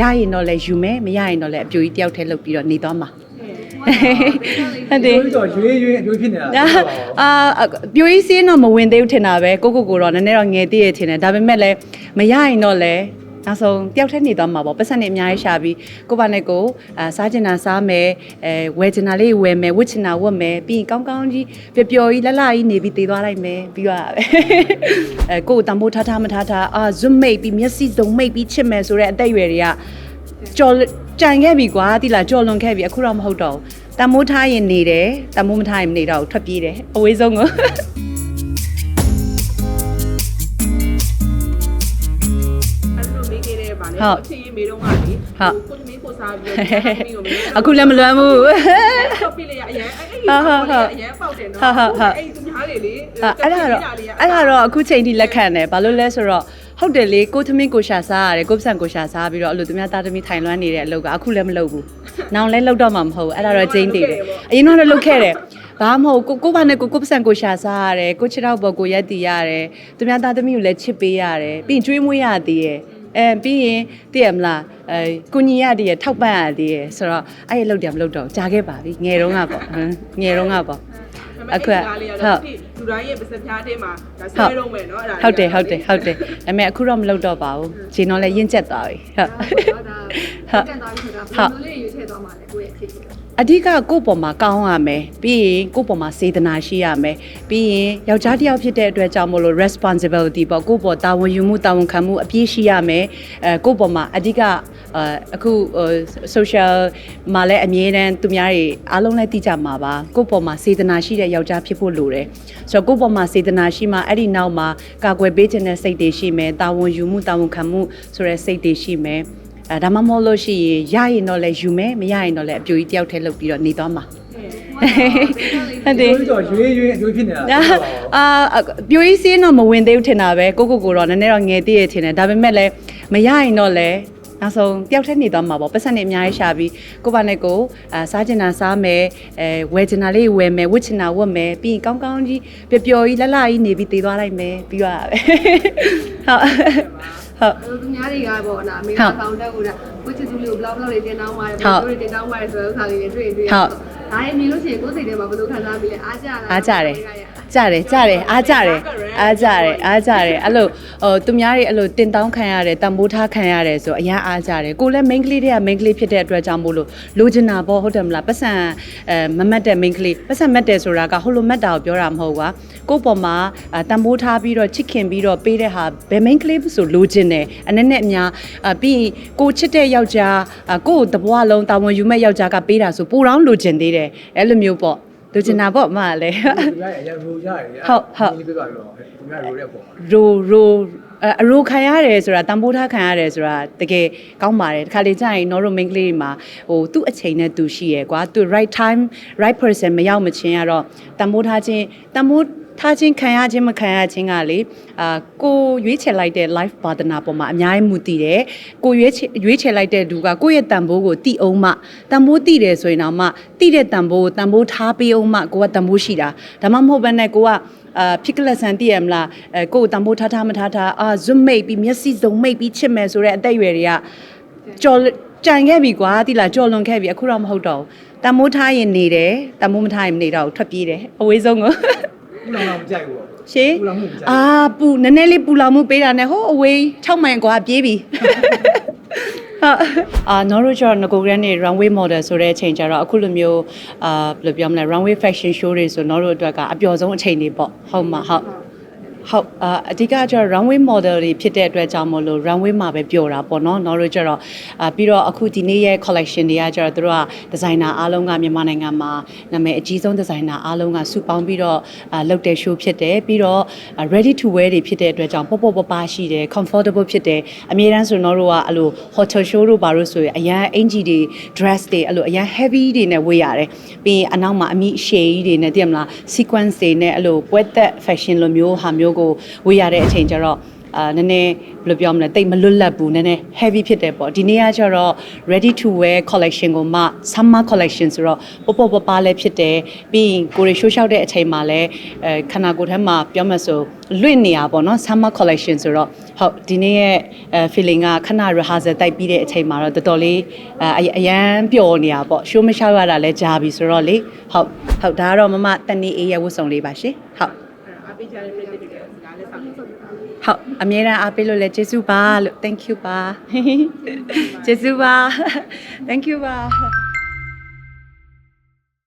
ရရင်တော့လည်းယူမယ်မရရင်တော့လည်းအပြိုကြီးတယောက်တည်းလုပ်ပြီးတော့နေသွားမှာဟုတ်တယ်ဒီတော့ရွေးရွေးအတွေးဖြစ်နေတာအာအာပြိုကြီးစင်းတော့မဝင်သေးဘူးထင်တာပဲကိုကိုကိုတော့နည်းနည်းတော့ငယ်သေးရထင်တယ်ဒါပေမဲ့လည်းမရရင်တော့လည်း နောက်ဆုံးတယောက်တည်းနေသွားမှာပေါ့ပတ်စံနေအများကြီးရှာပြီးကိုပါနဲ့ကိုအာစားချင်တာစားမယ်အဲဝယ်ချင်တာလေးဝယ်မယ်ဝတ်ချင်တာဝတ်မယ်ပြီးရင်ကောင်းကောင်းကြီးပျော်ပျော်ကြီးလှလှကြီးနေပြီးတည်သွားလိုက်မယ်ပြီးတော့ပဲအဲကိုကိုတံပိုးထားထားမထားထားအာ zoom မိတ်ပြီးမျက်စိစုံမိတ်ပြီးချစ်မယ်ဆိုတဲ့အသက်အရွယ်တွေကကြော်ကြံခဲ့ပြီကွာတိလာကြော်လွန်ခဲ့ပြီအခုတော့မဟုတ်တော့ဘူးတမိုးထားရင်နေတယ်တမိုးမထားရင်မနေတော့ဘူးထွက်ပြေးတယ်အဝေးဆုံးကို ဟုတ်အချင်းရေးမေတော့ကလေဟုတ်ကိုသမီးကိုစားပြီးတော့သမီးကိုမေးအခုလည်းမလွမ်းဘူးတော့ပြလိုက်ရအရင်အဲ့ဒီဟုတ်ဟုတ်ဟုတ်အရင်ပေါက်တယ်နော်ဟုတ်ဟုတ်ဟုတ်အဲ့ဒီသူများတွေလေအဲ့အဲ့ဒါတော့အဲ့ဒါတော့အခုချိန်ထိလက်ခံတယ်ဘာလို့လဲဆိုတော့ဟုတ်တယ်လေကိုသမင်းကိုရှာစားရတယ်ကိုပစံကိုရှာစားပြီးတော့အဲ့လိုသူများသားသမီးထိုင်လွှမ်းနေတဲ့အလုပ်ကအခုလည်းမလုပ်ဘူး။နောင်လည်းလုပ်တော့မှမဟုတ်ဘူးအဲ့ဒါတော့ကျင်းတည်တယ်။အရင်ကတော့လုပ်ခဲ့တယ်။ဘာမှမဟုတ်ကိုကိုဘာနဲ့ကိုကိုပစံကိုရှာစားရတယ်ကိုချစ်တော့ဘောကိုရက်တီရတယ်သူများသားသမီးကိုလည်းချစ်ပေးရတယ်ပြီးရင်ကျွေးမွေးရသေးတယ် အဲပြီးရင်သိရမလားအဲကုညီရတည်းရထောက်ပံ့ရတည်းရဆိုတော့အဲ့ရလုပ်တယ်မလုပ်တော့ဘူးကြားခဲ့ပါပြီငယ်တုန်းကပေါ့ဟမ်ငယ်တုန်းကပေါ့အခုကဟုတ်လူတိုင်းရဲ့ပစပြားထဲမှာဒါဆွဲတော့မယ်နော်အဲ့ဒါဟုတ်တယ်ဟုတ်တယ်ဟုတ်တယ်ဒါပေမဲ့အခုတော့မလုပ်တော့ပါဘူးဂျင်းတော့လည်းရင့်ကျက်သွားပြီဟုတ်ဟုတ်ဒါကန်သွားပြီဆိုတာဘယ်လိုလေးရွေးချယ်သွားမှာလဲကိုယ့်ရဲ့အဖြစ်ကို အဓိကကိုယ့်ပေါ်မှာကောင်းရမယ်ပြီးရင်ကိုယ့်ပေါ်မှာစေတနာရှိရမယ်ပြီးရင်ယောက်ျားတစ်ယောက်ဖြစ်တဲ့အတွက်ကြောင့်မလို့ responsibility ပေါ့ကိုယ့်ပေါ်တာဝန်ယူမှုတာဝန်ခံမှုအပြည့်ရှိရမယ်အဲကိုယ့်ပေါ်မှာအဓိကအဲအခုဟို social မှာလည်းအမြဲတမ်းသူများတွေအားလုံးလည်းသိကြမှာပါကိုယ့်ပေါ်မှာစေတနာရှိတဲ့ယောက်ျားဖြစ်ဖို့လိုတယ်ဆိုတော့ကိုယ့်ပေါ်မှာစေတနာရှိမှအဲ့ဒီနောက်မှာကာကွယ်ပေးခြင်းတဲ့စိတ်တွေရှိမယ်တာဝန်ယူမှုတာဝန်ခံမှုဆိုတဲ့စိတ်တွေရှိမယ် အဲဒါမှမဟုတ်လို့ရှိရင်ရရင်တော့လည်းယူမယ်မရရင်တော့လည်းအပြိုကြီးတယောက်တည်းလုပ်ပြီးတော့နေသွားမှာဟုတ်တယ်ဒီတော့ရွေးရွေးအတွေးဖြစ်နေတာအာအာပြိုကြီးစင်းတော့မဝင်သေးဘူးထင်တာပဲကိုကိုကိုတော့နည်းနည်းတော့ငယ်သေးရထင်တယ်ဒါပေမဲ့လည်းမရရင်တော့လည်းနောက်ဆုံးတယောက်တည်းနေသွားမှာပေါ့ပတ်စံနေအများကြီးရှာပြီးကိုပါနဲ့ကိုအာစားချင်တာစားမယ်အဲဝယ်ချင်တာလေးဝယ်မယ်ဝတ်ချင်တာဝတ်မယ်ပြီးရင်ကောင်းကောင်းကြီးပျော်ပျော်ကြီးလှလှကြီးနေပြီးတည်သွားလိုက်မယ်ပြီးတော့ပဲဟုတ် ဟုတ်သူများတွေကပေါ့နာအမေကဆောင်တက်ကိုဒါကိုချစ်သူလေးကိုဘလောက်ဘလောက်လေးတင်တောင်းပါတယ်ဘဟုတ်လောက်လေးတင်တောင်းပါတယ်ဆိုတော့ဥစ္စာလေးတွေတွေ့တွေ့ဟုတ်ဒါရင်မြင်လို့ရှိရင်ကိုယ်စိတ်ထဲမှာဘယ်လိုခံစားပြီးလဲအားကြလားအားကြတယ်ကြတယ်ကြတယ်အားကြတယ် အားကြတယ်အားကြတယ်အဲ့လိုဟိုသူများတွေအဲ့လိုတင်တောင်းခံရတယ်တံမိုးထားခံရတယ်ဆိုအရန်အားကြတယ်ကိုလည်း main ကလေးတွေက main ကလေးဖြစ်တဲ့အတွက်ကြောင့်မို့လို့လိုချင်တာပေါ့ဟုတ်တယ်မလားပတ်စံအဲမမတ်တဲ့ main ကလေးပတ်စံမတ်တယ်ဆိုတာကဟိုလိုမတ်တာကိုပြောတာမဟုတ်ကွာကိုယ့်ပေါ်မှာအဲတံမိုးထားပြီးတော့ချစ်ခင်ပြီးတော့ပေးတဲ့ဟာဘယ် main ကလေးဆိုလိုချင်တယ်အနေနဲ့အများအပြီးရင်ကိုချစ်တဲ့ယောက်ျားအကိုယ့်တဘွားလုံးတာဝန်ယူမဲ့ယောက်ျားကပေးတာဆိုပိုတောင်းလိုချင်သေးတယ်အဲ့လိုမျိုးပေါ့ လိုချင်တာပေါ့အမကလည်း သူရရရရိုးရတယ်ဒီပြပါတော့သူရရိုးတဲ့ပုံရိုရိုအဲအရိုခံရတယ်ဆိုတာတန်ဖိုးထားခံရတယ်ဆိုတာတကယ်ကောင်းပါတယ်တခါလေကြာရင်နော်ရိုမင်းကလေးတွေမှာဟိုသူ့အချိန်နဲ့သူရှိရယ်ကွာသူ right time right person မရောက်မချင်းရတော့တန်ဖိုးထားခြင်းတန်ဖိုး ထားခြင်းခံရခြင်းမခံရခြင်းကလေအာကိုရွေးချယ်လိုက်တဲ့ life partner ပေါ်မှာအများကြီးမူတည်တယ်ကိုရွေးချယ်ရွေးချယ်လိုက်တဲ့လူကကိုယ့်ရဲ့တန်ဖိုးကိုတိအောင်မှတန်ဖိုးတိတယ်ဆိုရင်တော့မှတိတဲ့တန်ဖိုးကိုတန်ဖိုးထားပေးအောင်မှကိုကတန်ဖိုးရှိတာဒါမှမဟုတ်ဘဲနဲ့ကိုကအာဖြစ်ကလဆန်တည်ရမလားအဲကိုယ်တံပိုးထားထားမထားထားအာ zoom မိတ်ပြီးမျက်စိစုံမိတ်ပြီးချစ်မယ်ဆိုတဲ့အသက်အရွယ်တွေကကြော်ကြံခဲ့ပြီကွာတိလာကြော်လွန်ခဲ့ပြီအခုတော့မဟုတ်တော့ဘူးတံမိုးထားရင်နေတယ်တံမိုးမထားရင်မနေတော့ဘူးထွက်ပြေးတယ်အဝေးဆုံးကို ဘူးလောင်တော့မကြိုက်ဘူးပေါ့ရှေးပူလောင်မှုမကြိုက်ဘူးအာပူနည်းနည်းလေးပူလောင်မှုပေးတာနဲ့ဟိုအဝေး6မိုင်ကွာပြေးပြီဟာအာနော်တို့ကျတော့ငကိုကရန်နေ runway model ဆိုတဲ့အချိန်ကျတော့အခုလိုမျိုးအာဘယ်လိုပြောမလဲ runway fashion show တွေဆိုနော်တို့အတွက်ကအပျော်ဆုံးအချိန်တွေပေါ့ဟုတ်မှာဟုတ် ဟုတ်အာအဓိကကျတော့ runway model တွေဖြစ်တဲ့အတွက်ကြောင့်မလို့ runway မှာပဲပျော်တာပေါ့နော်။နော်တို့ကျတော့အာပြီးတော့အခုဒီနေ့ရဲ့ collection တွေကကျတော့တို့က designer အားလုံးကမြန်မာနိုင်ငံမှာနာမည်အကြီးဆုံး designer အားလုံးကစုပေါင်းပြီးတော့အာလုပ်တဲ့ show ဖြစ်တယ်။ပြီးတော့အာ ready to wear တွေဖြစ်တဲ့အတွက်ကြောင့်ပေါ့ပေါ့ပပရှိတယ် comfortable ဖြစ်တယ်။အများတန်းဆိုတော့တို့ကအဲ့လို hotel show တို့ဘာလို့ဆိုရင်အရန်အင်ဂျီတွေ dress တွေအဲ့လိုအရန် heavy တွေနဲ့ဝေးရတယ်။ပြီးရင်အနောက်မှာအမိရှေကြီးတွေနဲ့သိရမလား sequence တွေနဲ့အဲ့လိုပွဲသက် fashion လိုမျိုးဟာမျိုးကိုဝေးရတဲ့အချိန်ကျတော့အာနည်းနည်းဘယ်လိုပြောမလဲတိတ်မလွတ်လပ်ဘူးနည်းနည်း heavy ဖြစ်တယ်ပေါ့ဒီနေ့ကကျတော့ ready to wear collection ကိုမှ summer collection ဆိုတော့ပပပပလည်းဖြစ်တယ်ပြီးရင်ကိုရီရှိုးလျှောက်တဲ့အချိန်မှာလည်းအဲခန္ဓာကိုယ်ထဲမှာပြောမှဆိုလွင့်နေရပေါ့နော် summer collection ဆိုတော့ဟုတ်ဒီနေ့ရဲ့အဲ feeling ကခဏ rehearsal တိုက်ပြီးတဲ့အချိန်မှာတော့တော်တော်လေးအဲအရန်ပျော်နေတာပေါ့ show မလျှောက်ရတာလည်းကြာပြီဆိုတော့လေဟုတ်ဟုတ်ဒါကတော့မမတန်နေအေးရဲ့ဝတ်စုံလေးပါရှင်ဟုတ်အပိကြတဲ့ပြည်သူတွေ ကစကားလက်ဆောင်လို့ဟုတ်အမြဲတမ်းအားပေးလို့လည်းကျေးဇူးပါလို့ thank you ပါကျေးဇူးပါ thank you ပါ